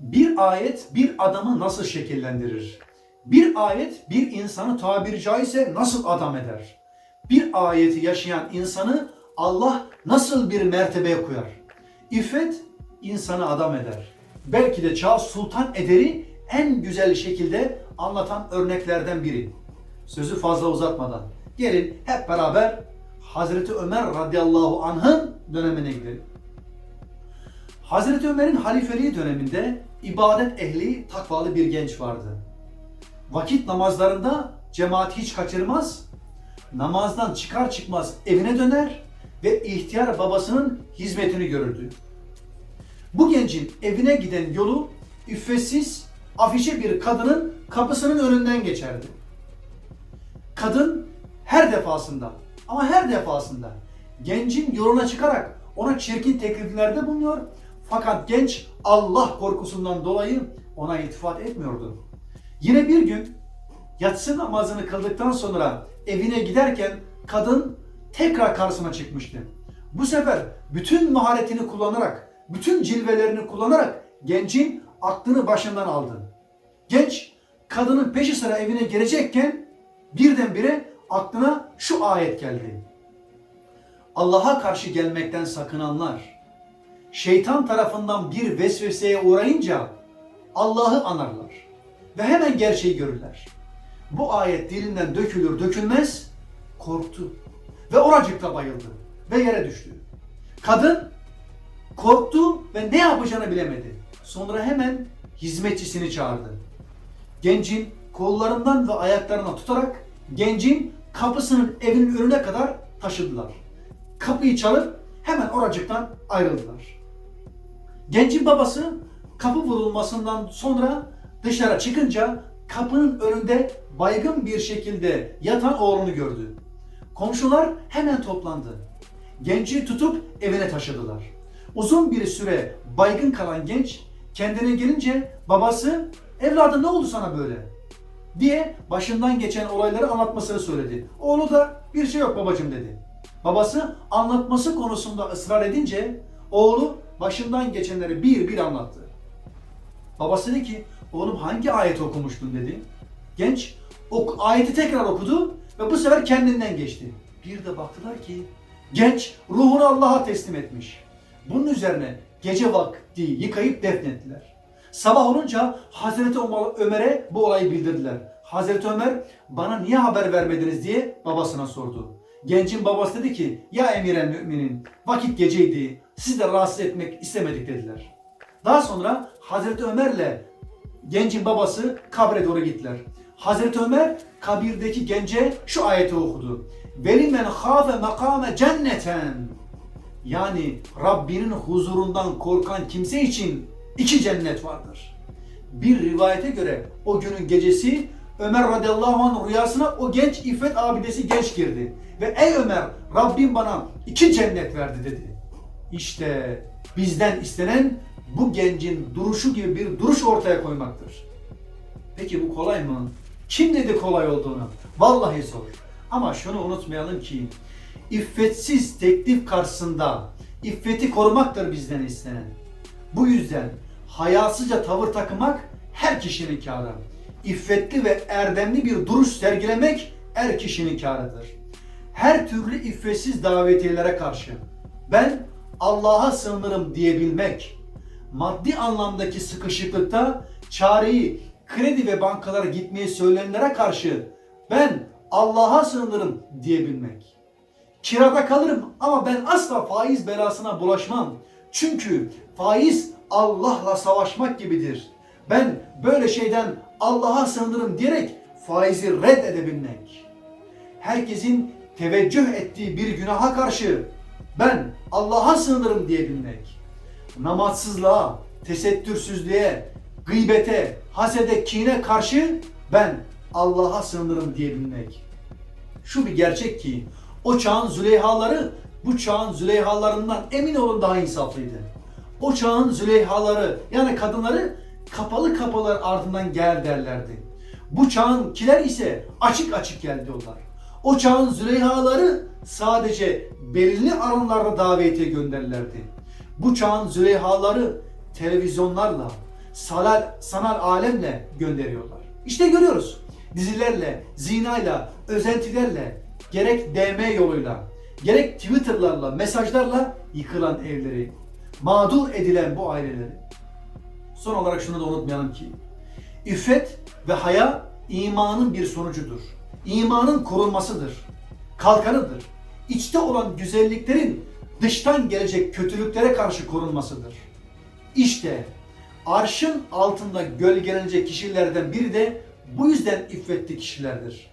Bir ayet bir adamı nasıl şekillendirir? Bir ayet bir insanı tabiri caizse nasıl adam eder? Bir ayeti yaşayan insanı Allah nasıl bir mertebeye koyar? İffet insanı adam eder. Belki de Çağ Sultan Eder'i en güzel şekilde anlatan örneklerden biri. Sözü fazla uzatmadan gelin hep beraber Hazreti Ömer radıyallahu anh'ın dönemine gidelim. Hazreti Ömer'in halifeliği döneminde ibadet ehli, takvalı bir genç vardı. Vakit namazlarında cemaati hiç kaçırmaz, namazdan çıkar çıkmaz evine döner ve ihtiyar babasının hizmetini görürdü. Bu gencin evine giden yolu üffetsiz, afişe bir kadının kapısının önünden geçerdi. Kadın her defasında ama her defasında gencin yoluna çıkarak ona çirkin tekliflerde bulunuyor. Fakat genç Allah korkusundan dolayı ona iltifat etmiyordu. Yine bir gün yatsı namazını kıldıktan sonra evine giderken kadın tekrar karşısına çıkmıştı. Bu sefer bütün maharetini kullanarak, bütün cilvelerini kullanarak gencin aklını başından aldı. Genç kadının peşi sıra evine gelecekken birdenbire aklına şu ayet geldi. Allah'a karşı gelmekten sakınanlar şeytan tarafından bir vesveseye uğrayınca Allah'ı anarlar ve hemen gerçeği görürler. Bu ayet dilinden dökülür dökülmez korktu ve oracıkta bayıldı ve yere düştü. Kadın korktu ve ne yapacağını bilemedi. Sonra hemen hizmetçisini çağırdı. Gencin kollarından ve ayaklarına tutarak gencin kapısının evinin önüne kadar taşıdılar. Kapıyı çalıp hemen oracıktan ayrıldılar. Gencin babası kapı vurulmasından sonra dışarı çıkınca kapının önünde baygın bir şekilde yatan oğlunu gördü. Komşular hemen toplandı. Genci tutup evine taşıdılar. Uzun bir süre baygın kalan genç kendine gelince babası evladım ne oldu sana böyle? diye başından geçen olayları anlatmasını söyledi. Oğlu da bir şey yok babacım dedi. Babası anlatması konusunda ısrar edince oğlu başından geçenleri bir bir anlattı. Babası dedi ki oğlum hangi ayet okumuştun dedi. Genç o ayeti tekrar okudu ve bu sefer kendinden geçti. Bir de baktılar ki genç ruhunu Allah'a teslim etmiş. Bunun üzerine gece vakti yıkayıp defnettiler. Sabah olunca Hazreti Ömer'e bu olayı bildirdiler. Hazreti Ömer bana niye haber vermediniz diye babasına sordu. Gencin babası dedi ki ya emiren müminin vakit geceydi sizi de rahatsız etmek istemedik dediler. Daha sonra Hazreti Ömer'le gencin babası kabre doğru gittiler. Hazreti Ömer kabirdeki gence şu ayeti okudu. Velimen hafe makame cenneten. Yani Rabbinin huzurundan korkan kimse için iki cennet vardır. Bir rivayete göre o günün gecesi Ömer radıyallahu anh rüyasına o genç iffet abidesi genç girdi. Ve ey Ömer Rabbim bana iki cennet verdi dedi. İşte bizden istenen bu gencin duruşu gibi bir duruş ortaya koymaktır. Peki bu kolay mı? Kim dedi kolay olduğunu? Vallahi zor. Ama şunu unutmayalım ki iffetsiz teklif karşısında iffeti korumaktır bizden istenen. Bu yüzden hayasızca tavır takmak her kişinin kârı. İffetli ve erdemli bir duruş sergilemek er kişinin kârıdır. Her türlü iffetsiz davetiyelere karşı ben Allah'a sığınırım diyebilmek, maddi anlamdaki sıkışıklıkta çareyi kredi ve bankalara gitmeyi söyleyenlere karşı ben Allah'a sığınırım diyebilmek. Kirada kalırım ama ben asla faiz belasına bulaşmam. Çünkü faiz Allah'la savaşmak gibidir. Ben böyle şeyden Allah'a sığınırım diyerek faizi reddedebilmek. Herkesin teveccüh ettiği bir günaha karşı ben Allah'a sığınırım diyebilmek. Namazsızlığa, tesettürsüzlüğe, gıybete, hasede, kine karşı ben Allah'a sığınırım diyebilmek. Şu bir gerçek ki o çağın Züleyhaları bu çağın Züleyhalarından emin olun daha insaflıydı. O çağın Züleyhaları yani kadınları kapalı kapılar ardından gel derlerdi. Bu çağın kiler ise açık açık gel diyorlar. O çağın Züleyhaları sadece belirli alanlarda davete gönderirlerdi. Bu çağın Züleyhaları televizyonlarla, salal, sanal alemle gönderiyorlar. İşte görüyoruz. Dizilerle, zinayla, özentilerle, gerek DM yoluyla, gerek Twitter'larla, mesajlarla yıkılan evleri, mağdur edilen bu aileleri. Son olarak şunu da unutmayalım ki, İffet ve haya imanın bir sonucudur. İmanın korunmasıdır. Kalkanıdır. İçte olan güzelliklerin dıştan gelecek kötülüklere karşı korunmasıdır. İşte arşın altında gölgelenecek kişilerden biri de bu yüzden iffetli kişilerdir.